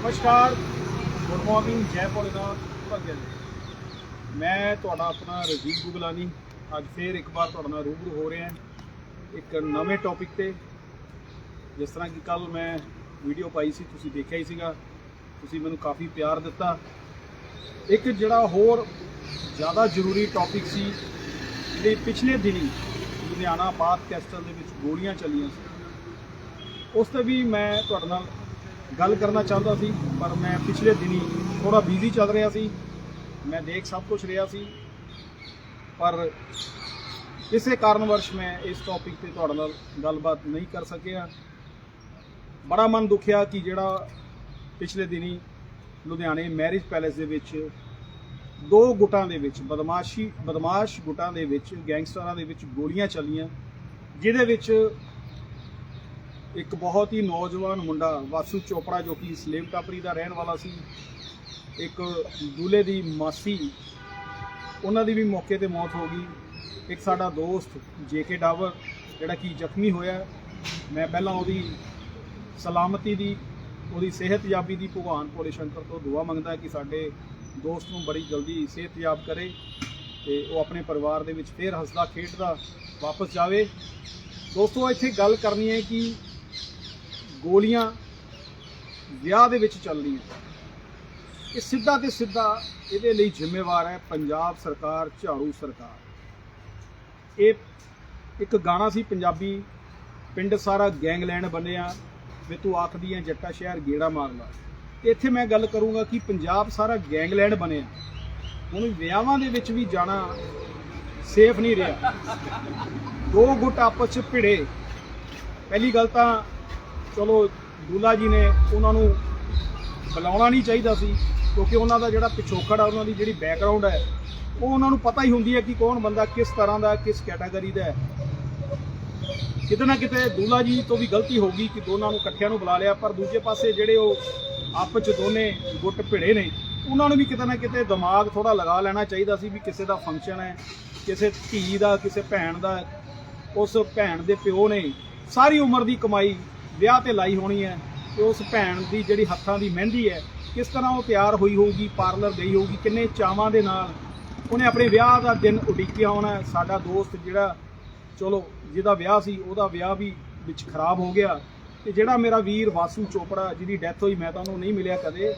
ਨਮਸਕਾਰ। Good morning ਜੈ ਭੋਲੇਨਾਥ ਭਗਤ ਜੀ। ਮੈਂ ਤੁਹਾਡਾ ਆਪਣਾ ਰਜੀਵ ਗੁਗਲਾਨੀ। ਅੱਜ ਫੇਰ ਇੱਕ ਵਾਰ ਤੁਹਾਡੇ ਨਾਲ ਰੂਬਰੂ ਹੋ ਰਿਹਾ ਇੱਕ ਨਵੇਂ ਟੌਪਿਕ ਤੇ। ਜਿਸ ਤਰ੍ਹਾਂ ਕਿ ਕੱਲ ਮੈਂ ਵੀਡੀਓ ਪਾਈ ਸੀ, ਤੁਸੀਂ ਦੇਖਿਆ ਹੀ ਸੀਗਾ। ਤੁਸੀਂ ਮੈਨੂੰ ਕਾਫੀ ਪਿਆਰ ਦਿੱਤਾ। ਇੱਕ ਜਿਹੜਾ ਹੋਰ ਜ਼ਿਆਦਾ ਜ਼ਰੂਰੀ ਟੌਪਿਕ ਸੀ, ਜਿਹੜੇ ਪਿਛਲੇ ਦਿਨੀ ਲੁਧਿਆਣਾ ਬਾਤ ਕੈਸਟਲ ਦੇ ਵਿੱਚ ਗੋਲੀਆਂ ਚੱਲੀਆਂ ਸੀ। ਉਸ ਤੇ ਵੀ ਮੈਂ ਤੁਹਾਡੇ ਨਾਲ ਗੱਲ ਕਰਨਾ ਚਾਹੁੰਦਾ ਸੀ, ਪਰ ਮੈਂ ਪਿਛਲੇ ਦਿਨੀ ਥੋੜਾ ਬਿਜ਼ੀ ਚੱਲ ਰਿਹਾ ਸੀ। ਮੈਂ ਦੇਖ ਸਭ ਕੁਝ ਰਿਹਾ ਸੀ। ਪਰ ਕਿਸੇ ਕਾਰਨਵਰਸ਼ ਮੈਂ ਇਸ ਟੌਪਿਕ ਤੇ ਤੁਹਾਡੇ ਨਾਲ ਗੱਲਬਾਤ ਨਹੀਂ ਕਰ ਸਕਿਆ। ਬੜਾ ਮਨ ਦੁਖਿਆ ਕਿ ਜਿਹੜਾ ਪਿਛਲੇ ਦਿਨੀ ਲੁਧਿਆਣੇ ਮੈਰਿਜ ਪੈਲੇਸ ਦੇ ਵਿੱਚ ਦੋ ਗੁੱਟਾਂ ਦੇ ਵਿੱਚ, ਬਦਮਾਸ਼ੀ, ਬਦਮਾਸ਼ ਗੁੱਟਾਂ ਦੇ ਵਿੱਚ, ਗੈਂਗਸਟਰਾਂ ਦੇ ਵਿੱਚ ਗੋਲੀਆਂ ਚੱਲੀਆਂ, ਜਿਹਦੇ ਵਿੱਚ ਇੱਕ ਬਹੁਤ ਹੀ ਨੌਜਵਾਨ ਮੁੰਡਾ ਵਾਸੂ ਚੋਪੜਾ ਜੋ ਕਿ ਸਲੇਮ ਟਾਪਰੀ ਦਾ ਰਹਿਣ ਵਾਲਾ ਸੀ, ਇੱਕ ਦੂਲੇ ਦੀ ਮਾਸੀ, ਉਹਨਾਂ ਦੀ ਵੀ ਮੌਕੇ ਤੇ ਮੌਤ ਹੋ ਗਈ। ਇੱਕ ਸਾਡਾ ਦੋਸਤ ਜੇਕੇ ਡਾਵਰ, ਜਿਹੜਾ ਕਿ ਜ਼ਖਮੀ ਹੋਇਆ। ਮੈਂ ਪਹਿਲਾਂ ਉਹਦੀ ਸਲਾਮਤੀ ਦੀ, ਉਹਦੀ ਸਿਹਤਯਾਬੀ ਦੀ ਭਗਵਾਨ ਭੋਲੇ ਸ਼ੰਕਰ ਤੋਂ ਦੁਆ ਮੰਗਦਾ ਕਿ ਸਾਡੇ ਦੋਸਤ ਨੂੰ ਬੜੀ ਜਲਦੀ ਸਿਹਤਯਾਬ ਕਰੇ ਤੇ ਉਹ ਆਪਣੇ ਪਰਿਵਾਰ ਦੇ ਵਿੱਚ ਫੇਰ ਹੱਸਦਾ ਖੇਡਦਾ ਵਾਪਸ ਜਾਵੇ। ਦੋਸਤੋ, ਇੱਥੇ ਗੱਲ ਕਰਨੀ ਹੈ ਕਿ ਗੋਲੀਆਂ ਵਿਆਹ ਦੇ ਵਿੱਚ ਚੱਲ ਰਹੀਆਂ ਇਹ ਸਿੱਧਾ ਤੇ ਸਿੱਧਾ ਇਹਦੇ ਲਈ ਜ਼ਿੰਮੇਵਾਰ ਹੈ ਪੰਜਾਬ ਸਰਕਾਰ, ਝਾੜੂ ਸਰਕਾਰ। ਇਹ ਇੱਕ ਗਾਣਾ ਸੀ ਪੰਜਾਬੀ, ਪਿੰਡ ਸਾਰਾ ਗੈਂਗਲੈਂਡ ਬਣਿਆ ਵੇ ਤੂੰ ਆਖਦੀ ਐ ਜੱਟਾ ਸ਼ਹਿਰ ਗੇੜਾ ਮਾਰਦਾ ਤੇ ਇੱਥੇ ਮੈਂ ਗੱਲ ਕਰੂੰਗਾ ਕਿ ਪੰਜਾਬ ਸਾਰਾ ਗੈਂਗਲੈਂਡ ਬਣਿਆ ਹੁਣ ਵਿਆਹਾਂ ਦੇ ਵਿੱਚ ਵੀ ਜਾਣਾ ਸੇਫ ਨਹੀਂ ਰਿਹਾ। ਦੋ ਗੁੱਟ ਆਪਸ ਚ ਭਿੜੇ। ਪਹਿਲੀ ਗੱਲ ਤਾਂ ਚਲੋ ਦੁੱਲਾ ਜੀ ਨੇ ਉਹਨਾਂ ਨੂੰ ਬੁਲਾਉਣਾ ਨਹੀਂ ਚਾਹੀਦਾ ਸੀ, ਕਿਉਂਕਿ ਉਹਨਾਂ ਦਾ ਜਿਹੜਾ ਪਿਛੋਕੜ ਆ, ਉਹਨਾਂ ਦੀ ਜਿਹੜੀ ਬੈਕਗ੍ਰਾਉਂਡ ਹੈ, ਉਹ ਉਹਨਾਂ ਨੂੰ ਪਤਾ ਹੀ ਹੁੰਦੀ ਹੈ ਕਿ ਕੌਣ ਬੰਦਾ ਕਿਸ ਤਰ੍ਹਾਂ ਦਾ, ਕਿਸ ਕੈਟਾਗਰੀ ਦਾ ਹੈ। ਕਿਤੇ ਨਾ ਕਿਤੇ ਦੁੱਲਾ ਜੀ ਤੋਂ ਵੀ ਗਲਤੀ ਹੋ ਗਈ ਕਿ ਦੋਨਾਂ ਨੂੰ ਇਕੱਠਿਆਂ ਨੂੰ ਬੁਲਾ ਲਿਆ, ਪਰ ਦੂਜੇ ਪਾਸੇ ਜਿਹੜੇ ਉਹ ਆਪਸ ਚ ਦੋਨੇ ਗੁੱਟ ਭਿੜੇ ਨੇ, ਉਹਨਾਂ ਨੂੰ ਵੀ ਕਿਤੇ ਨਾ ਕਿਤੇ ਦਿਮਾਗ ਥੋੜਾ ਲਗਾ ਲੈਣਾ ਚਾਹੀਦਾ ਸੀ ਵੀ ਕਿਸੇ ਦਾ ਫੰਕਸ਼ਨ ਹੈ, ਕਿਸੇ ਧੀ ਦਾ, ਕਿਸੇ ਭੈਣ ਦਾ, ਉਸ ਭੈਣ ਦੇ ਪਿਓ ਨੇ ਸਾਰੀ ਉਮਰ ਦੀ ਕਮਾਈ ਵਿਆਹ ਤੇ ਲਾਈ ਹੋਣੀ ਹੈ ਤੇ ਉਸ ਭੈਣ ਦੀ ਜਿਹੜੀ ਹੱਥਾਂ ਦੀ ਮਹਿੰਦੀ ਹੈ, ਕਿਸ ਤਰ੍ਹਾਂ ਉਹ ਤਿਆਰ ਹੋਈ ਹੋਊਗੀ ਪਾਰਲਰ ਗਈ ਹੋਊਗੀ, ਕਿੰਨੇ ਚਾਵਾਂ ਦੇ ਨਾਲ ਉਹਨੇ ਆਪਣੇ ਵਿਆਹ ਦਾ ਦਿਨ ਉਡੀਕਿਆ ਹੋਣਾ ਸਾਡਾ ਦੋਸਤ ਜਿਹੜਾ, ਚਲੋ, ਜਿਹਦਾ ਵਿਆਹ ਸੀ, ਉਹਦਾ ਵਿਆਹ ਵੀ ਵਿੱਚ ਖਰਾਬ ਹੋ ਗਿਆ ਤੇ ਜਿਹੜਾ ਮੇਰਾ ਵੀਰ ਵਾਸੂ ਚੋਪੜਾ, ਜਿਹਦੀ ਡੈਥ ਹੋਈ, ਮੈਂ ਤਾਂ ਉਹਨੂੰ ਨਹੀਂ ਮਿਲਿਆ ਕਦੇ।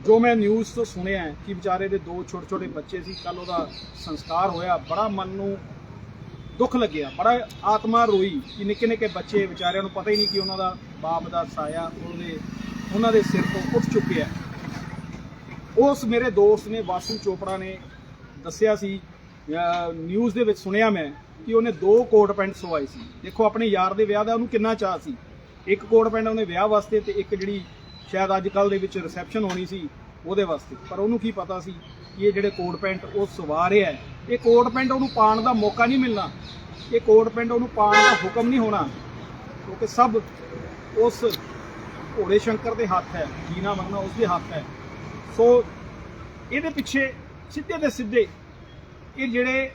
ਜੋ ਮੈਂ ਨਿਊਜ਼ ਤੋਂ ਸੁਣਿਆ ਕਿ ਵਿਚਾਰੇ ਦੇ ਦੋ ਛੋਟੇ ਛੋਟੇ ਬੱਚੇ ਸੀ ਕੱਲ ਉਹਦਾ ਸੰਸਕਾਰ ਹੋਇਆ। ਬੜਾ ਮਨ ਨੂੰ ਦੁੱਖ ਲੱਗਿਆ। ਬੜਾ ਆਤਮਾ ਰੋਈ ਕਿ ਨਿੱਕੇ ਨਿੱਕੇ ਬੱਚੇ ਵਿਚਾਰਿਆਂ ਨੂੰ ਪਤਾ ਹੀ ਨਹੀਂ ਕਿ ਉਹਨਾਂ ਦਾ ਬਾਪ ਦਾ ਸਾਇਆ ਉਹਦੇ, ਉਹਨਾਂ ਦੇ ਸਿਰ ਤੋਂ ਉੱਠ ਚੁੱਕਿਆ। ਉਸ ਮੇਰੇ ਦੋਸਤ ਨੇ ਵਾਸੂ ਚੋਪੜਾ ਨੇ ਦੱਸਿਆ ਸੀ ਨਿਊਜ਼ ਦੇ ਵਿੱਚ ਸੁਣਿਆ ਮੈਂ ਕਿ ਉਹਨੇ ਦੋ ਕੋਟ ਪੈਂਟ ਸਵਾਈ ਸੀ। ਦੇਖੋ, ਆਪਣੇ ਯਾਰ ਦੇ ਵਿਆਹ ਦਾ ਉਹਨੂੰ ਕਿੰਨਾ ਚਾਹ ਸੀ। ਇੱਕ ਕੋਟ ਪੈਂਟ ਉਹਨੇ ਵਿਆਹ ਵਾਸਤੇ ਤੇ ਇੱਕ ਜਿਹੜੀ ਸ਼ਾਇਦ ਅੱਜ ਕੱਲ ਦੇ ਵਿੱਚ ਰਿਸੈਪਸ਼ਨ ਹੋਣੀ ਸੀ ਉਹਦੇ ਵਾਸਤੇ। ਪਰ ਉਹਨੂੰ ਕੀ ਪਤਾ ਸੀ ਕਿ ਇਹ ਜਿਹੜੇ ਕੋਟ ਪੈਂਟ ਉਹ ਸਵਾ ਰਿਹਾ ਹੈ ਇਹ ਕੋਟ ਪਿੰਡ ਉਹਨੂੰ ਪਾਉਣ ਦਾ ਮੌਕਾ ਨਹੀਂ ਮਿਲਣਾ। ਇਹ ਕੋਟ ਪਿੰਡ ਉਹਨੂੰ ਪਾਉਣ ਦਾ ਹੁਕਮ ਨਹੀਂ ਹੋਣਾ। ਕਿਉਂਕਿ ਸਭ ਉਸ ਘੋੜੇ ਸ਼ੰਕਰ ਦੇ ਹੱਥ ਹੈ ਜੀਣਾ ਮੰਗਣਾ ਉਸ ਦੇ ਹੱਥ ਹੈ। ਸੋ ਇਹਦੇ ਪਿੱਛੇ ਸਿੱਧੇ ਦੇ ਸਿੱਧੇ ਇਹ ਜਿਹੜੇ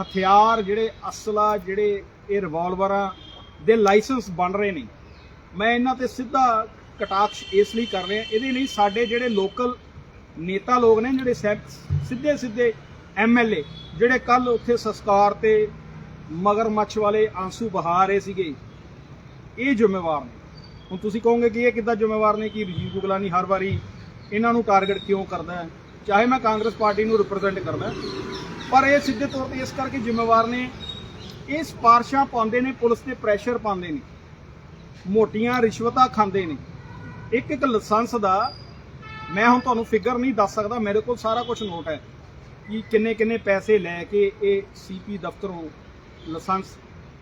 ਹਥਿਆਰ, ਜਿਹੜੇ ਅਸਲਾ, ਜਿਹੜੇ ਇਹ ਰਿਵਾਲਵਰਾਂ ਦੇ ਲਾਇਸੈਂਸ ਬਣ ਰਹੇ ਨੇ। ਮੈਂ ਇਹਨਾਂ ਤੇ ਸਿੱਧਾ ਕਟਾਕਸ਼ ਇਸ ਲਈ ਕਰ ਰਿਹਾ। ਇਹਦੇ ਲਈ ਸਾਡੇ ਜਿਹੜੇ ਲੋਕਲ ਨੇਤਾ ਲੋਕ ਨੇ, ਜਿਹੜੇ ਸਿੱਧੇ ਸਿੱਧੇ ਐਮਐਲਏ ਜਿਹੜੇ ਕੱਲ ਉੱਥੇ ਸੰਸਕਾਰ ਤੇ ਮਗਰਮੱਛ ਵਾਲੇ ਆਂਸੂ ਬਹਾ ਰਹੇ ਸੀਗੇ, ਇਹ ਜ਼ਿੰਮੇਵਾਰ ਨੇ। ਹੁਣ ਤੁਸੀਂ ਕਹੋਗੇ ਕਿ ਇਹ ਕਿੱਦਾਂ ਜ਼ਿੰਮੇਵਾਰ ਨੇ ਕਿ ਰਜੀਵ ਗੁਗਲਾਨੀ ਹਰ ਵਾਰੀ ਇਹਨਾਂ ਨੂੰ ਟਾਰਗੇਟ ਕਿਉਂ ਕਰਦਾ ਹੈ? ਚਾਹੇ ਮੈਂ ਕਾਂਗਰਸ ਪਾਰਟੀ ਨੂੰ ਰਿਪਰੈਜ਼ੈਂਟ ਕਰਦਾ ਪਰ ਇਹ ਸਿੱਧੇ ਤੌਰ ਤੇ ਇਸ ਕਰਕੇ ਜ਼ਿੰਮੇਵਾਰ ਨੇ, ਇਹ ਸਿਫਾਰਸ਼ਾਂ ਪਾਉਂਦੇ ਨੇ, ਪੁਲਿਸ ਤੇ ਪ੍ਰੈਸ਼ਰ ਪਾਉਂਦੇ ਨੇ, ਮੋਟੀਆਂ ਰਿਸ਼ਵਤਾਂ ਖਾਂਦੇ ਨੇ। ਇੱਕ ਇੱਕ ਲਾਇਸੈਂਸ ਦਾ ਮੈਂ ਹੁਣ ਤੁਹਾਨੂੰ ਫਿਗਰ ਨਹੀਂ ਦੱਸ ਸਕਦਾ, ਮੇਰੇ ਕੋਲ ਸਾਰਾ ਕੁਝ ਨੋਟ ਹੈ। ਕਿ ਕਿੰਨੇ ਕਿੰਨੇ ਪੈਸੇ ਲੈ ਕੇ ਇਹ ਸੀਪੀ ਦਫ਼ਤਰੋਂ ਲਾਇਸੈਂਸ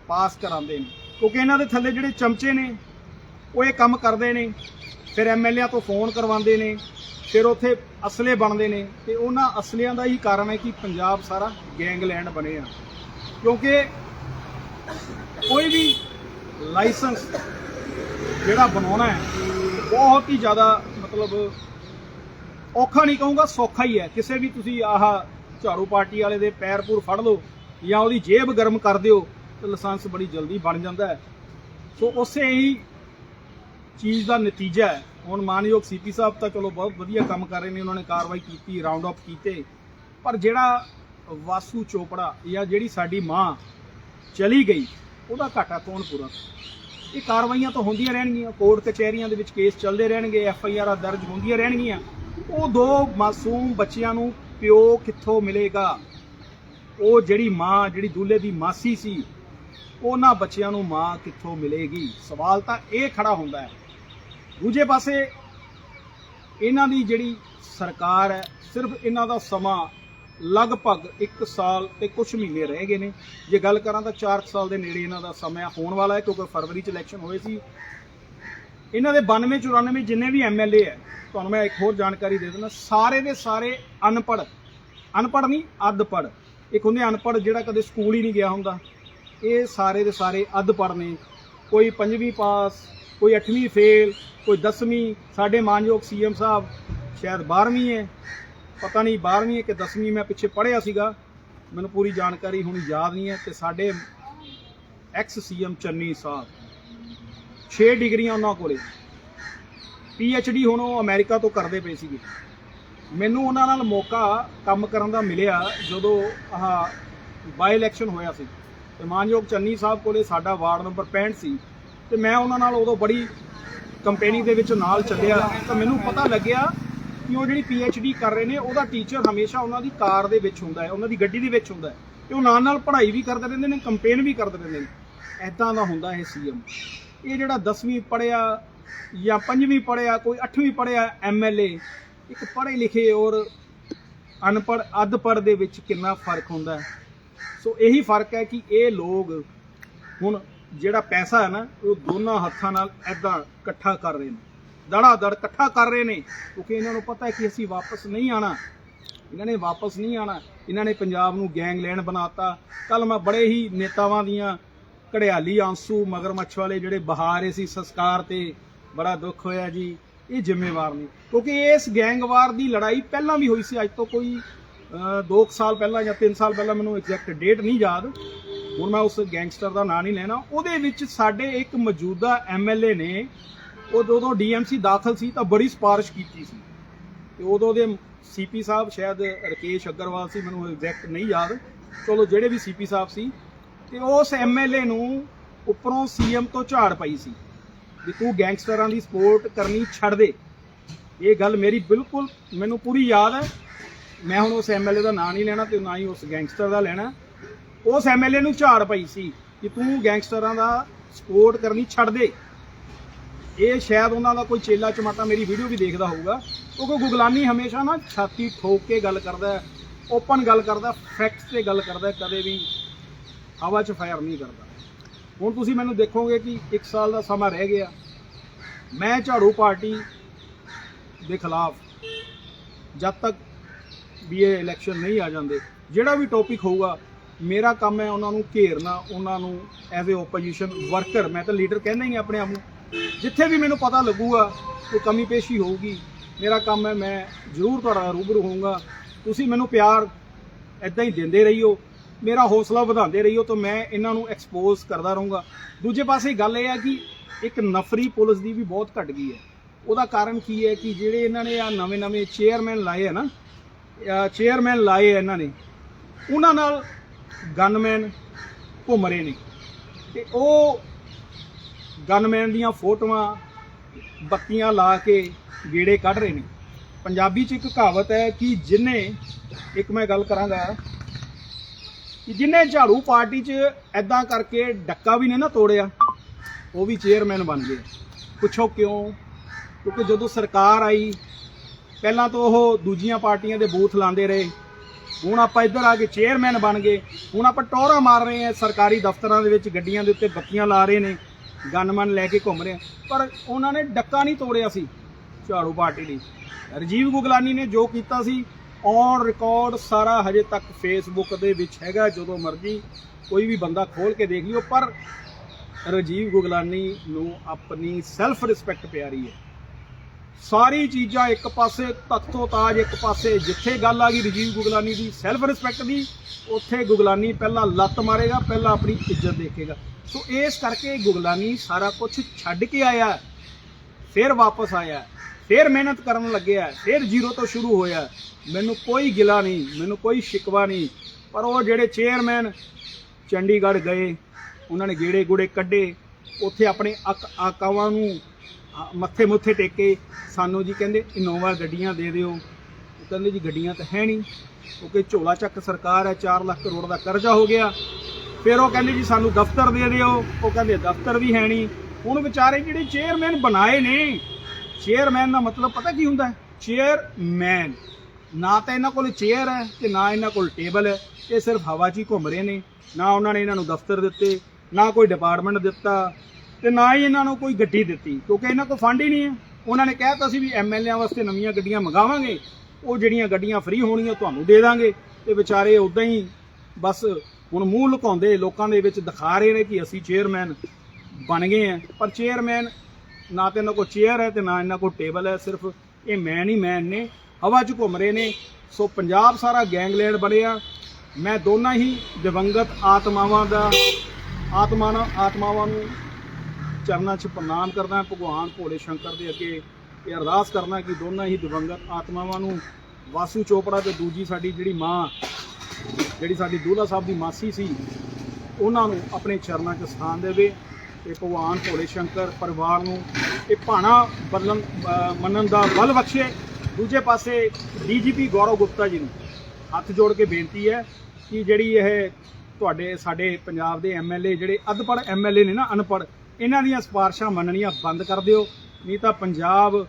ਪਾਸ ਕਰਾਉਂਦੇ ਨੇ? ਕਿਉਂਕਿ ਇਹਨਾਂ ਦੇ ਥੱਲੇ ਜਿਹੜੇ ਚਮਚੇ ਨੇ, ਉਹ ਇਹ ਕੰਮ ਕਰਦੇ ਨੇ। ਫਿਰ ਐਮਐਲਏਆਂ ਤੋਂ ਫੋਨ ਕਰਵਾਉਂਦੇ ਨੇ, ਫਿਰ ਉੱਥੇ ਅਸਲੇ ਬਣਦੇ ਨੇ। ਤੇ ਉਹਨਾਂ ਅਸਲਿਆਂ ਦਾ ਹੀ ਕਾਰਨ ਹੈ ਕਿ ਪੰਜਾਬ ਸਾਰਾ ਗੈਂਗਲੈਂਡ ਬਣਿਆ ਕਿਉਂਕਿ ਕੋਈ ਵੀ ਲਾਇਸੈਂਸ ਜਿਹੜਾ ਬਣਾਉਣਾ ਹੈ, ਬਹੁਤ ਹੀ ਜ਼ਿਆਦਾ ਮਤਲਬ ਔਖਾ ਨਹੀਂ ਕਹੂੰਗਾ, ਸੌਖਾ ਹੀ ਹੈ। ਕਿਸੇ ਵੀ ਤੁਸੀਂ ਆਹ ਝਾੜੂ ਪਾਰਟੀ ਵਾਲੇ ਦੇ ਪੈਰ ਪੂਰ ਫੜ ਲਓ ਜਾਂ ਉਹਦੀ ਜੇਬ ਗਰਮ ਕਰ ਦਿਓ ਤੇ ਲਾਇਸੈਂਸ ਬੜੀ ਜਲਦੀ ਬਣ ਜਾਂਦਾ ਹੈ। ਸੋ ਉਸੇ ਹੀ ਚੀਜ਼ ਦਾ ਨਤੀਜਾ ਹੈ। ਹੁਣ ਮਾਨਯੋਗ ਸੀਪੀ ਸਾਹਿਬ ਤਾਂ ਚਲੋ ਬਹੁਤ ਵਧੀਆ ਕੰਮ ਕਰ ਰਹੇ ਨੇ, ਉਹਨਾਂ ਨੇ ਕਾਰਵਾਈ ਕੀਤੀ ਰਾਉਂਡ ਅਪ ਕੀਤੇ। ਪਰ ਜਿਹੜਾ ਵਾਸੂ ਚੋਪੜਾ ਜਾਂ ਜਿਹੜੀ ਸਾਡੀ ਮਾਂ ਚਲੀ ਗਈ, ਉਹਦਾ ਘਾਟਾ ਕੌਣ ਪੂਰਾ ਇਹ ਕਾਰਵਾਈਆਂ ਤਾਂ ਹੁੰਦੀਆਂ ਰਹਿਣਗੀਆਂ, ਕੋਰਟ ਕਚਹਿਰੀਆਂ ਦੇ ਵਿੱਚ ਕੇਸ ਚੱਲਦੇ ਰਹਿਣਗੇ ਐਫ ਆਈ ਆਰ ਦਰਜ ਹੁੰਦੀਆਂ ਰਹਿਣਗੀਆਂ। ਉਹ ਦੋ ਮਾਸੂਮ ਬੱਚਿਆਂ ਨੂੰ ਪਿਓ ਕਿੱਥੋਂ ਮਿਲੇਗਾ? ਉਹ ਜਿਹੜੀ ਮਾਂ, ਜਿਹੜੀ ਦੂਲੇ ਦੀ ਮਾਸੀ ਸੀ, ਉਹਨਾਂ ਬੱਚਿਆਂ ਨੂੰ ਮਾਂ ਕਿੱਥੋਂ ਮਿਲੇਗੀ? ਸਵਾਲ ਤਾਂ ਇਹ ਖੜਾ ਹੁੰਦਾ ਹੈ। ਦੂਜੇ ਪਾਸੇ ਇਹਨਾਂ ਦੀ ਜਿਹੜੀ ਸਰਕਾਰ ਹੈ, ਸਿਰਫ ਇਹਨਾਂ ਦਾ ਸਮਾਂ ਲਗਭਗ 1 ਸਾਲ ਤੇ ਕੁਝ ਮਹੀਨੇ ਰਹਿ ਗਏ ਨੇ। ਜੇ ਗੱਲ ਕਰਾਂ ਤਾਂ 4 ਸਾਲ ਦੇ ਨੇੜੇ ਇਹਨਾਂ ਦਾ ਸਮਾਂ ਹੋਣ ਵਾਲਾ ਹੈ ਕਿਉਂਕਿ ਫਰਵਰੀ ਚ ਇਲੈਕਸ਼ਨ ਹੋਏ ਸੀ। ਇਹਨਾਂ ਦੇ 92 94 ਜਿੰਨੇ ਵੀ ਐਮਐਲਏ ਹੈ, ਤੁਹਾਨੂੰ ਮੈਂ ਇੱਕ ਹੋਰ ਜਾਣਕਾਰੀ ਦੇ ਦਿੰਦਾ, ਸਾਰੇ ਦੇ ਸਾਰੇ ਅਨਪੜ੍ਹ ਅਨਪੜ੍ਹ ਨਹੀਂ, ਅੱਧਪੜ੍ਹ। ਇੱਕ ਹੁੰਦੇ ਅਨਪੜ੍ਹ ਜਿਹੜਾ ਕਦੇ ਸਕੂਲ ਹੀ ਨਹੀਂ ਗਿਆ ਹੁੰਦਾ। ਇਹ ਸਾਰੇ ਦੇ ਸਾਰੇ ਅੱਧਪੜ੍ਹ ਨੇ। ਕੋਈ ਪੰਜਵੀਂ ਪਾਸ, ਕੋਈ 8ਵੀਂ ਫੇਲ, ਕੋਈ 10ਵੀਂ ਸਾਡੇ ਮਾਨਯੋਗ ਸੀਐਮ ਸਾਹਿਬ ਸ਼ਾਇਦ 12ਵੀਂ ਹੈ। ਪਤਾ ਨਹੀਂ 12ਵੀਂ ਹੈ ਕਿ 10ਵੀਂ ਮੈਂ ਪਿੱਛੇ ਪੜ੍ਹਿਆ ਸੀਗਾ। ਮੈਨੂੰ ਪੂਰੀ ਜਾਣਕਾਰੀ ਹੁਣ ਯਾਦ ਨਹੀਂ ਹੈ ਤੇ ਸਾਡੇ ਐਕਸ ਸੀਐਮ ਚੰਨੀ ਸਾਹਿਬ 6 ਡਿਗਰੀਆਂ ਉਹਨਾਂ ਕੋਲੇ। ਡੀ ਹੁਣ ਉਹ ਅਮਰੀਕਾ ਤੋਂ ਕਰਦੇ ਪਏ ਸੀਗੇ। ਮੈਨੂੰ ਉਹਨਾਂ ਨਾਲ ਮੌਕਾ ਕੰਮ ਕਰਨ ਦਾ ਮਿਲਿਆ ਜਦੋਂ ਆਹ ਬਾਈ ਇਲੈਕਸ਼ਨ ਹੋਇਆ ਸੀ। ਤੇ ਮਾਨਯੋਗ ਚੰਨੀ ਸਾਹਿਬ ਕੋਲੇ ਸਾਡਾ ਵਾਰਡ ਨੰਬਰ 65 ਸੀ। ਤੇ ਮੈਂ ਉਹਨਾਂ ਨਾਲ ਉਦੋਂ ਬੜੀ ਕੰਪੇਨਿੰਗ ਦੇ ਵਿੱਚ ਨਾਲ ਚੱਲਿਆ। ਤਾਂ ਮੈਨੂੰ ਪਤਾ ਲੱਗਿਆ ਕਿ ਉਹ ਜਿਹੜੀ ਡੀ ਕਰ ਰਹੇ ਨੇ, ਉਹਦਾ ਟੀਚਰ ਹਮੇਸ਼ਾ ਉਹਨਾਂ ਦੀ ਕਾਰ ਦੇ ਵਿੱਚ ਹੁੰਦਾ ਹੈ, ਉਹਨਾਂ ਦੀ ਗੱਡੀ ਦੇ ਵਿੱਚ ਹੁੰਦਾ ਹੈ। ਤੇ ਉਹ ਨਾਲ ਨਾਲ ਪੜ੍ਹਾਈ ਵੀ ਕਰਦੇ ਰਹਿੰਦੇ ਨੇ ਕੰਪੇਨ ਵੀ ਕਰਦੇ ਰਹਿੰਦੇ ਨੇ। ਐਦਾਂ ਦਾ ਹੁੰਦਾ ਇਹ ਸੀਐਮ ਇਹ ਜਿਹੜਾ 10ਵੀਂ ਪੜਿਆ ਜਾਂ 5ਵੀਂ ਪੜਿਆ ਕੋਈ 8ਵੀਂ ਪੜਿਆ ਐਮਐਲਏ ਇੱਕ ਪੜ੍ਹੇ ਲਿਖੇ ਔਰ ਅਨਪੜ੍ਹ, ਅੱਧਪੜ੍ਹ ਦੇ ਵਿੱਚ ਕਿੰਨਾ ਫ਼ਰਕ ਹੁੰਦਾ ਸੋ ਇਹੀ ਫ਼ਰਕ ਹੈ ਕਿ ਇਹ ਲੋਕ ਹੁਣ ਜਿਹੜਾ ਪੈਸਾ ਹੈ ਨਾ, ਉਹ ਦੋਨਾਂ ਹੱਥਾਂ ਨਾਲ ਐਦਾਂ ਇਕੱਠਾ ਕਰ ਰਹੇ ਨੇ। ਦੜਾ ਦੜ ਇਕੱਠਾ ਕਰ ਰਹੇ ਨੇ, ਕਿਉਂਕਿ ਇਹਨਾਂ ਨੂੰ ਪਤਾ ਹੈ ਕਿ ਅਸੀਂ ਵਾਪਸ ਨਹੀਂ ਆਣਾ ਇਹਨਾਂ ਨੇ ਵਾਪਸ ਨਹੀਂ ਆਣਾ ਇਹਨਾਂ ਨੇ ਪੰਜਾਬ ਨੂੰ ਗੈਂਗਲੈਂਡ ਬਣਾਤਾ ਕੱਲ ਮੈਂ ਬੜੇ ਹੀ ਨੇਤਾਵਾਂ ਦੀਆਂ ਘੜਿਆਲੀ ਆਂਸੂ ਮਗਰਮੱਛ ਵਾਲੇ ਜਿਹੜੇ ਬਹਾਰੇ ਸੀ ਸੰਸਕਾਰ ਤੇ ਬੜਾ ਦੁੱਖ ਹੋਇਆ ਜੀ, ਇਹ ਜ਼ਿੰਮੇਵਾਰ ਨੇ ਕਿਉਂਕਿ ਇਸ ਗੈਂਗਵਾਰ ਦੀ ਲੜਾਈ ਪਹਿਲਾਂ ਵੀ ਹੋਈ ਸੀ, ਅੱਜ ਤੋਂ ਕੋਈ 2 ਸਾਲ ਪਹਿਲਾਂ ਜਾਂ 3 ਸਾਲ ਪਹਿਲਾਂ ਮੈਨੂੰ ਐਗਜ਼ੈਕਟ ਡੇਟ ਨਹੀਂ ਯਾਦ। ਹੁਣ ਮੈਂ ਉਸ ਗੈਂਗਸਟਰ ਦਾ ਨਾਂ ਨਹੀਂ ਲੈਣਾ। ਉਹਦੇ ਵਿੱਚ ਸਾਡੇ ਇੱਕ ਮੌਜੂਦਾ ਐਮਐਲਏ ਨੇ, ਉਹ ਉਦੋਂ ਡੀਐਮਸੀ ਦਾਖਲ ਸੀ ਤਾਂ ਬੜੀ ਸਪਾਰਿਸ਼ ਕੀਤੀ ਸੀ। ਤੇ ਉਦੋਂ ਦੇ ਸੀਪੀ ਸਾਹਿਬ, ਸ਼ਾਇਦ ਰਕੇਸ਼ ਅਗਰਵਾਲ ਸੀ, ਮੈਨੂੰ ਐਗਜ਼ੈਕਟ ਨਹੀਂ ਯਾਦ। ਚਲੋ, ਜਿਹੜੇ ਵੀ ਸੀਪੀ ਸਾਹਿਬ ਸੀ ਤੇ ਉਸ ਐਮਐਲਏ ਨੂੰ ਉੱਪਰੋਂ ਸੀਐਮ ਤੋਂ ਝਾੜ ਪਈ ਸੀ ਵੀ ਤੂੰ ਗੈਂਗਸਟਰਾਂ ਦੀ ਸਪੋਰਟ ਕਰਨੀ ਛੱਡ ਦੇ। ਇਹ ਗੱਲ ਮੇਰੀ ਬਿਲਕੁਲ ਮੈਨੂੰ ਪੂਰੀ ਯਾਦ ਹੈ। ਮੈਂ ਹੁਣ ਉਸ ਐਮਐਲਏ ਦਾ ਨਾਂ ਨਹੀਂ ਲੈਣਾ ਤੇ ਨਾ ਹੀ ਉਸ ਗੈਂਗਸਟਰ ਦਾ ਲੈਣਾ। ਉਸ ਐਮਐਲਏ ਨੂੰ ਝਾੜ ਪਈ ਸੀ ਕਿ ਤੂੰ ਗੈਂਗਸਟਰਾਂ ਦਾ ਸਪੋਰਟ ਕਰਨੀ ਛੱਡ ਦੇ। ਇਹ ਸ਼ਾਇਦ ਉਹਨਾਂ ਦਾ ਕੋਈ ਚੇਲਾ ਚਮਾਟਾ ਮੇਰੀ ਵੀਡੀਓ ਵੀ ਦੇਖਦਾ ਹੋਊਗਾ। ਕਿਉਂਕਿ ਗੁਗਲਾਨੀ ਹਮੇਸ਼ਾ ਨਾ ਛਾਤੀ ਠੋਕ ਕੇ ਗੱਲ ਕਰਦਾ ਓਪਨ ਗੱਲ ਕਰਦਾ ਫੈਕਟਸ ਤੇ ਗੱਲ ਕਰਦਾ ਕਦੇ ਵੀ ਹਵਾ 'ਚ ਫਾਇਰ ਨਹੀਂ ਕਰਦਾ। ਹੁਣ ਤੁਸੀਂ ਮੈਨੂੰ ਦੇਖੋਗੇ ਕਿ 1 ਸਾਲ ਦਾ ਸਮਾਂ ਰਹਿ ਗਿਆ। ਮੈਂ ਝਾੜੂ ਪਾਰਟੀ ਦੇ ਖਿਲਾਫ ਜਦ ਤੱਕ ਵੀ ਇਹ ਇਲੈਕਸ਼ਨ ਨਹੀਂ ਆ ਜਾਂਦੇ, ਜਿਹੜਾ ਵੀ ਟੌਪਿਕ ਹੋਊਗਾ, ਮੇਰਾ ਕੰਮ ਹੈ ਉਹਨਾਂ ਨੂੰ ਘੇਰਨਾ, ਉਹਨਾਂ ਨੂੰ ਐਜ਼ ਅ ਓਪੋਜੀਸ਼ਨ ਵਰਕਰ ਮੈਂ ਤਾਂ ਲੀਡਰ ਕਹਿੰਦਾ ਹੀ ਆਪਣੇ ਆਪ ਨੂੰ। ਜਿੱਥੇ ਵੀ ਮੈਨੂੰ ਪਤਾ ਲੱਗੂਗਾ ਕੋਈ ਕਮੀ ਪੇਸ਼ੀ ਹੋਊਗੀ, ਮੇਰਾ ਕੰਮ ਹੈ ਮੈਂ ਜ਼ਰੂਰ ਤੁਹਾਡਾ ਰੂਬਰੂ ਹੋਊਂਗਾ। ਤੁਸੀਂ ਮੈਨੂੰ ਪਿਆਰ ਇਦਾਂ ਹੀ ਦਿੰਦੇ ਰਹੀਓ। ਮੇਰਾ ਹੌਸਲਾ ਵਧਾਉਂਦੇ ਰਹੀਓ ਤਾਂ ਮੈਂ ਇਹਨਾਂ ਨੂੰ ਐਕਸਪੋਜ਼ ਕਰਦਾ ਰਹੂੰਗਾ। ਦੂਜੇ ਪਾਸੇ ਗੱਲ ਇਹ ਹੈ ਕਿ ਇੱਕ ਨਫਰੀ ਪੁਲਿਸ ਦੀ ਵੀ ਬਹੁਤ ਘਟ ਗਈ ਹੈ। ਉਹਦਾ ਕਾਰਨ ਕੀ ਹੈ ਕਿ ਜਿਹੜੇ ਇਹਨਾਂ ਨੇ ਆ ਨਵੇਂ ਨਵੇਂ ਚੇਅਰਮੈਨ ਲਾਏ ਆ ਨਾ ਚੇਅਰਮੈਨ ਲਾਏ ਆ ਇਹਨਾਂ ਨੇ, ਉਹਨਾਂ ਨਾਲ ਗਨਮੈਨ ਘੁੰਮ ਰਹੇ ਨੇ। ਤੇ ਉਹ ਗਨਮੈਨ ਦੀਆਂ ਫੋਟੋਆਂ ਬੱਤੀਆਂ ਲਾ ਕੇ ਗੇੜੇ ਕੱਢ ਰਹੇ ਨੇ। ਪੰਜਾਬੀ 'ਚ ਇੱਕ ਕਹਾਵਤ ਹੈ ਕਿ ਜਿਨੇ, ਇੱਕ ਮੈਂ ਗੱਲ ਕਰਾਂਗਾ ਕਿ ਜਿਨੇ ਝਾੜੂ ਪਾਰਟੀ 'ਚ ਐਦਾਂ ਕਰਕੇ ਡੱਕਾ ਵੀ ਨਹੀਂ ਨਾ ਤੋੜਿਆ, ਉਹ ਵੀ ਚੇਅਰਮੈਨ ਬਣ ਗਏ। ਪੁੱਛੋ ਕਿਉਂ? ਕਿਉਂਕਿ ਜਦੋਂ ਸਰਕਾਰ ਆਈ, ਪਹਿਲਾਂ ਤਾਂ ਉਹ ਦੂਜੀਆਂ ਪਾਰਟੀਆਂ ਦੇ ਬੂਥ ਲਾਉਂਦੇ ਰਹੇ। ਹੁਣ ਆਪਾਂ ਇੱਧਰ ਆ ਕੇ ਚੇਅਰਮੈਨ ਬਣ ਗਏ। ਹੁਣ ਆਪਾਂ ਟੋਰਾ ਮਾਰ ਰਹੇ ਆ ਸਰਕਾਰੀ ਦਫ਼ਤਰਾਂ ਦੇ ਵਿੱਚ ਗੱਡੀਆਂ ਦੇ ਉੱਤੇ ਬੱਤੀਆਂ ਲਾ ਰਹੇ ਨੇ, ਗਨਮਨ ਲੈ ਕੇ ਘੁੰਮ ਰਹੇ ਆ। ਪਰ ਉਹਨਾਂ ਨੇ ਡੱਕਾ ਨਹੀਂ ਤੋੜਿਆ ਸੀ ਝਾੜੂ ਪਾਰਟੀ ਲਈ। ਰਜੀਵ ਗੁਗਲਾਨੀ ਨੇ ਜੋ ਕੀਤਾ ਸੀ ਔਨ ਰਿਕਾਰਡ ਸਾਰਾ ਹਜੇ ਤੱਕ ਫੇਸਬੁੱਕ ਦੇ ਵਿੱਚ ਹੈਗਾ, ਜਦੋਂ ਮਰਜ਼ੀ ਕੋਈ ਵੀ ਬੰਦਾ ਖੋਲ ਕੇ ਦੇਖ ਲਿਓ, ਪਰ ਰਜੀਵ ਗੁਗਲਾਨੀ ਨੂੰ ਆਪਣੀ ਸੈਲਫ ਰਿਸਪੈਕਟ ਪਿਆਰੀ ਹੈ। ਸਾਰੀ ਚੀਜ਼ਾਂ ਇੱਕ ਪਾਸੇ ਤਖਤੋ ਤਾਜ ਇੱਕ ਪਾਸੇ, ਜਿੱਥੇ ਗੱਲ ਆ ਗਈ ਰਜੀਵ ਗੁਗਲਾਨੀ ਦੀ ਸੈਲਫ ਰਿਸਪੈਕਟ ਦੀ, ਉੱਥੇ ਗੁਗਲਾਨੀ ਪਹਿਲਾਂ ਲੱਤ ਮਾਰੇਗਾ, ਪਹਿਲਾਂ ਆਪਣੀ ਇੱਜ਼ਤ ਦੇਖੇਗਾ। ਸੋ ਇਸ ਕਰਕੇ ਗੁਗਲਾਨੀ ਸਾਰਾ ਕੁਝ ਛੱਡ ਕੇ ਆਇਆ, ਫਿਰ ਵਾਪਸ ਆਇਆ। ਫੇਰ ਮਿਹਨਤ ਕਰਨ ਲੱਗਿਆ, ਫੇਰ ਜ਼ੀਰੋ ਤੋਂ ਸ਼ੁਰੂ ਹੋਇਆ। ਮੈਨੂੰ ਕੋਈ ਗਿਲਾ ਨਹੀਂ, ਮੈਨੂੰ ਕੋਈ ਸ਼ਿਕਵਾ ਨਹੀਂ। ਪਰ ਉਹ ਜਿਹੜੇ ਚੇਅਰਮੈਨ ਚੰਡੀਗੜ੍ਹ ਗਏ, ਉਹਨਾਂ ਨੇ ਗੇੜੇ ਗੂੜੇ ਕੱਢੇ, ਉੱਥੇ ਆਪਣੇ ਅਕ- ਆਕਾਵਾਂ ਨੂੰ ਮੱਥੇ ਮੁੱਥੇ ਟੇਕੇ। ਸਾਨੂੰ ਜੀ ਕਹਿੰਦੇ, ਇਨੋਵਾ ਗੱਡੀਆਂ ਦੇ ਦਿਓ। ਉਹ ਕਹਿੰਦੇ ਜੀ, ਗੱਡੀਆਂ ਤਾਂ ਹੈ ਨਹੀਂ, ਕਿਉਂਕਿ ਝੋਲਾ ਚੱਕ ਸਰਕਾਰ ਹੈ 4 ਲੱਖ ਕਰੋੜ ਦਾ ਕਰਜ਼ਾ ਹੋ ਗਿਆ। ਫਿਰ ਉਹ ਕਹਿੰਦੇ ਜੀ, ਸਾਨੂੰ ਦਫ਼ਤਰ ਦੇ ਦਿਓ। ਉਹ ਕਹਿੰਦੇ, ਦਫ਼ਤਰ ਵੀ ਹੈ ਨਹੀਂ। ਹੁਣ ਵਿਚਾਰੇ ਜਿਹੜੇ ਚੇਅਰਮੈਨ ਬਣਾਏ ਨੇ ਚੇਅਰਮੈਨ ਦਾ ਮਤਲਬ ਪਤਾ ਕੀ ਹੁੰਦਾ? ਹੈ ਚੇਅਰਮੈਨ ਨਾ ਤਾਂ ਇਹਨਾਂ ਕੋਲ ਚੇਅਰ ਹੈ ਤੇ ਨਾ ਇਹਨਾਂ ਕੋਲ ਟੇਬਲ ਹੈ। ਇਹ ਸਿਰਫ ਹਵਾ 'ਚ ਹੀ ਘੁੰਮ ਰਹੇ ਨੇ। ਨਾ ਉਹਨਾਂ ਨੇ ਇਹਨਾਂ ਨੂੰ ਦਫ਼ਤਰ ਦਿੱਤੇ, ਨਾ ਕੋਈ ਡਿਪਾਰਟਮੈਂਟ ਦਿੱਤਾ ਤੇ ਨਾ ਹੀ ਇਹਨਾਂ ਨੂੰ ਕੋਈ ਗੱਡੀ ਦਿੱਤੀ, ਕਿਉਂਕਿ ਇਹਨਾਂ ਕੋਲ ਫੰਡ ਹੀ ਨਹੀਂ ਹੈ। ਉਹਨਾਂ ਨੇ ਕਹਿਤਾ ਸੀ ਵੀ ਐਮਐਲਏਆਂ ਵਾਸਤੇ ਨਵੀਆਂ ਗੱਡੀਆਂ ਮੰਗਾਵਾਂਗੇ। ਉਹ ਜਿਹੜੀਆਂ ਗੱਡੀਆਂ ਫ੍ਰੀ ਹੋਣਗੀਆਂ, ਤੁਹਾਨੂੰ ਦੇ ਦਾਂਗੇ। ਤੇ ਵਿਚਾਰੇ ਉਦਾਂ ਹੀ ਬਸ ਹੁਣ ਮੂੰਹ ਲੁਕਾਉਂਦੇ, ਲੋਕਾਂ ਦੇ ਵਿੱਚ ਦਿਖਾ ਰਹੇ ਨੇ ਕਿ ਅਸੀਂ ਚੇਅਰਮੈਨ ਬਣ ਗਏ ਆ ਪਰ ਚੇਅਰਮੈਨ ਨਾ ਤੇ ਇਹਨਾਂ ਕੋਲ ਚੇਅਰ ਹੈ ਤੇ ਨਾ ਇਹਨਾਂ ਕੋਲ ਟੇਬਲ ਹੈ, ਸਿਰਫ ਇਹ ਮੈਨ ਹੀ ਮੈਨ ਨੇ। ਹਵਾ 'ਚ ਘੁੰਮ ਰਹੇ ਨੇ। ਸੋ ਪੰਜਾਬ ਸਾਰਾ ਗੈਂਗਲੈਂਡ ਬਣਿਆ। ਮੈਂ ਦੋਨਾਂ ਹੀ ਦਿਵੰਗਤ ਆਤਮਾਵਾਂ ਦਾ ਆਤਮਾਵਾਂ ਆਤਮਾਵਾਂ ਨੂੰ ਚਰਨਾਂ 'ਚ ਪ੍ਰਣਾਮ ਕਰਦਾ, ਭਗਵਾਨ ਭੋਲੇ ਸ਼ੰਕਰ ਦੇ ਅੱਗੇ ਇਹ ਅਰਦਾਸ ਕਰਨਾ ਕਿ ਦੋਨਾਂ ਹੀ ਦਿਵੰਗਤ ਆਤਮਾਵਾਂ ਨੂੰ ਵਾਸੂ ਚੋਪੜਾ ਤੇ ਦੂਜੀ ਸਾਡੀ ਜਿਹੜੀ ਮਾਂ, ਜਿਹੜੀ ਸਾਡੀ ਦੂਲਾ ਸਾਹਿਬ ਦੀ ਮਾਸੀ ਸੀ, ਉਹਨਾਂ ਨੂੰ ਆਪਣੇ ਚਰਨਾਂ 'ਚ ਸਥਾਨ ਦੇਵੇ। ਤੇ ਭਗਵਾਨ ਭੋਲੇ ਸ਼ੰਕਰ ਪਰਿਵਾਰ ਨੂੰ ਇਹ ਭਾਣਾ ਬਦਲਣ ਮੰਨਣ ਦਾ ਬਲ ਬਖਸ਼ੇ। ਦੂਜੇ ਪਾਸੇ ਡੀਜੀਪੀ ਗੌਰਵ ਗੁਪਤਾ ਜੀ ਨੂੰ ਹੱਥ ਜੋੜ ਕੇ ਬੇਨਤੀ ਹੈ ਕਿ ਜਿਹੜੀ ਇਹ ਤੁਹਾਡੇ, ਸਾਡੇ ਪੰਜਾਬ ਦੇ ਐਮਐਲਏ ਜਿਹੜੇ ਅਧਪੜ ਐਮਐਲਏ ਨੇ ਨਾ ਅਨਪੜ ਇਹਨਾਂ ਦੀਆਂ ਸਿਫਾਰਸ਼ਾਂ ਮੰਨਣੀਆਂ ਬੰਦ ਕਰ ਦਿਓ। ਨਹੀਂ ਤਾਂ ਪੰਜਾਬ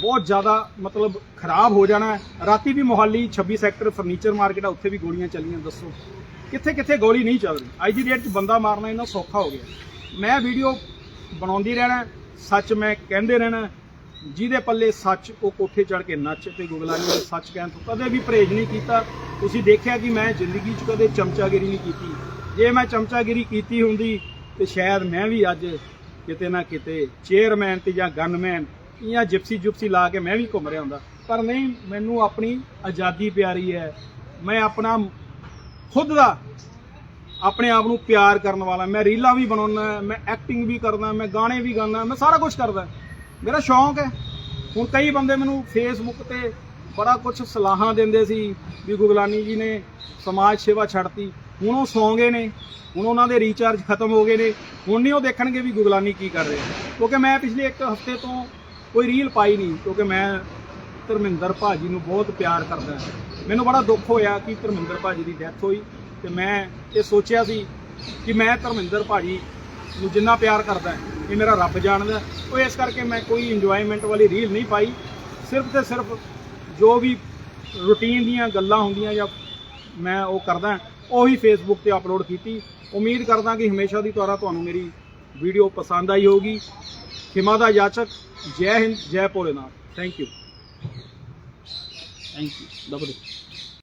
ਬਹੁਤ ਜ਼ਿਆਦਾ ਮਤਲਬ ਖਰਾਬ ਹੋ ਜਾਣਾ ਰਾਤੀ ਵੀ ਮੋਹਾਲੀ 26 ਸੈਕਟਰ ਫਰਨੀਚਰ ਮਾਰਕੀਟ ਆ, ਉੱਥੇ ਵੀ ਗੋਲੀਆਂ ਚੱਲੀਆਂ, ਦੱਸੋ। ਕਿੱਥੇ ਕਿੱਥੇ ਗੋਲੀ ਨਹੀਂ ਚੱਲ ਰਹੀ ਅੱਜ ਦੀ ਡੇਟ 'ਚ ਬੰਦਾ ਮਾਰਨਾ ਇੰਨਾ ਸੌਖਾ ਹੋ ਗਿਆ। ਮੈਂ ਵੀਡੀਓ ਬਣਾਉਂਦੀ ਰਹਿਣਾ, ਸੱਚ ਮੈਂ ਕਹਿੰਦੇ ਰਹਿਣਾ, ਜਿਹਦੇ ਪੱਲੇ ਸੱਚ, ਉਹ ਕੋਠੇ ਚੜ ਕੇ ਨੱਚ ਤੇ ਗੁਗਲਾਨੀ ਨੇ ਸੱਚ ਕਹਿਣ ਤੋਂ ਕਦੇ ਵੀ ਪਰਹੇਜ਼ ਨਹੀਂ ਕੀਤਾ। ਤੁਸੀਂ ਦੇਖਿਆ ਕਿ ਮੈਂ ਜ਼ਿੰਦਗੀ 'ਚ ਕਦੇ ਚਮਚਾਗਿਰੀ ਨਹੀਂ ਕੀਤੀ। ਜੇ ਮੈਂ ਚਮਚਾਗਿਰੀ ਕੀਤੀ ਹੁੰਦੀ, ਤੇ ਸ਼ਾਇਦ ਮੈਂ ਵੀ ਅੱਜ ਕਿਤੇ ਨਾ ਕਿਤੇ ਚੇਅਰਮੈਨ ਤੇ ਜਾਂ ਗਨਮੈਨ ਜਾਂ ਜਿਪਸੀ ਜੁਪਸੀ ਲਾ ਕੇ ਮੈਂ ਵੀ ਘੁੰਮ ਰਿਹਾ ਹੁੰਦਾ। ਪਰ ਨਹੀਂ, ਮੈਨੂੰ ਆਪਣੀ ਆਜ਼ਾਦੀ ਪਿਆਰੀ ਹੈ। ਮੈਂ ਆਪਣਾ ਖੁਦ ਦਾ ਆਪਣੇ ਆਪ ਨੂੰ ਪਿਆਰ ਕਰਨ ਵਾਲਾ। ਮੈਂ ਰੀਲਾਂ ਵੀ ਬਣਾਉਣਾ ਮੈਂ ਐਕਟਿੰਗ ਵੀ ਕਰਦਾ, ਮੈਂ ਗਾਣੇ ਵੀ ਗਾਉਂਦਾ, ਮੈਂ ਸਾਰਾ ਕੁਝ ਕਰਦਾ। ਮੇਰਾ ਸ਼ੌਂਕ ਹੈ। ਹੁਣ ਕਈ ਬੰਦੇ ਮੈਨੂੰ ਫੇਸਬੁੱਕ ਤੇ ਬੜਾ ਕੁਝ ਸਲਾਹਾਂ ਦਿੰਦੇ ਸੀ ਵੀ ਗੁਗਲਾਨੀ ਜੀ ਨੇ ਸਮਾਜ ਸੇਵਾ ਛੱਡਤੀ। ਹੁਣ ਉਹ ਸੌਂ ਗਏ ਨੇ। ਹੁਣ ਉਹਨਾਂ ਦੇ ਰੀਚਾਰਜ ਖਤਮ ਹੋ ਗਏ ਨੇ। ਹੁਣ ਨਹੀਂ ਉਹ ਦੇਖਣਗੇ ਵੀ ਗੁਗਲਾਨੀ ਕੀ ਕਰ ਰਹੇ ਕਿਉਂਕਿ ਮੈਂ ਪਿਛਲੇ ਇੱਕ ਹਫ਼ਤੇ ਤੋਂ ਕੋਈ ਰੀਲ ਪਾਈ ਨਹੀਂ, ਕਿਉਂਕਿ ਮੈਂ ਧਰਮਿੰਦਰ ਭਾਜੀ ਨੂੰ ਬਹੁਤ ਪਿਆਰ ਕਰਦਾ। ਮੈਨੂੰ ਬੜਾ ਦੁੱਖ ਹੋਇਆ ਕਿ ਧਰਮਿੰਦਰ ਭਾਜੀ ਦੀ ਡੈਥ ਹੋਈ। ਤੇ ਮੈਂ ਇਹ ਸੋਚਿਆ ਸੀ ਕਿ ਮੈਂ ਧਰਮਿੰਦਰ ਭਾਜੀ ਨੂੰ ਜਿੰਨਾ ਪਿਆਰ ਕਰਦਾ ਇਹ ਮੇਰਾ ਰੱਬ ਜਾਣਦਾ ਉਹ ਇਸ ਕਰਕੇ ਮੈਂ ਕੋਈ ਇੰਜੋਇਮੈਂਟ ਵਾਲੀ ਰੀਲ ਨਹੀਂ ਪਾਈ। ਸਿਰਫ ਤੇ ਸਿਰਫ ਜੋ ਵੀ ਰੂਟੀਨ ਦੀਆਂ ਗੱਲਾਂ ਹੁੰਦੀਆਂ ਜਾਂ ਮੈਂ ਉਹ ਕਰਦਾ ਉਹੀ ਫੇਸਬੁੱਕ ਤੇ ਅਪਲੋਡ ਕੀਤੀ। ਉਮੀਦ ਕਰਦਾ ਕਿ ਹਮੇਸ਼ਾ ਦੀ ਤਰ੍ਹਾਂ ਤੁਹਾਨੂੰ ਮੇਰੀ ਵੀਡੀਓ ਪਸੰਦ ਆਈ ਹੋਊਗੀ। ਖਿਮਾ ਦਾ ਯਾਚਕ, ਜੈ ਹਿੰਦ, ਜੈ Bholenath. Thank you thank you ਦਬਦੇ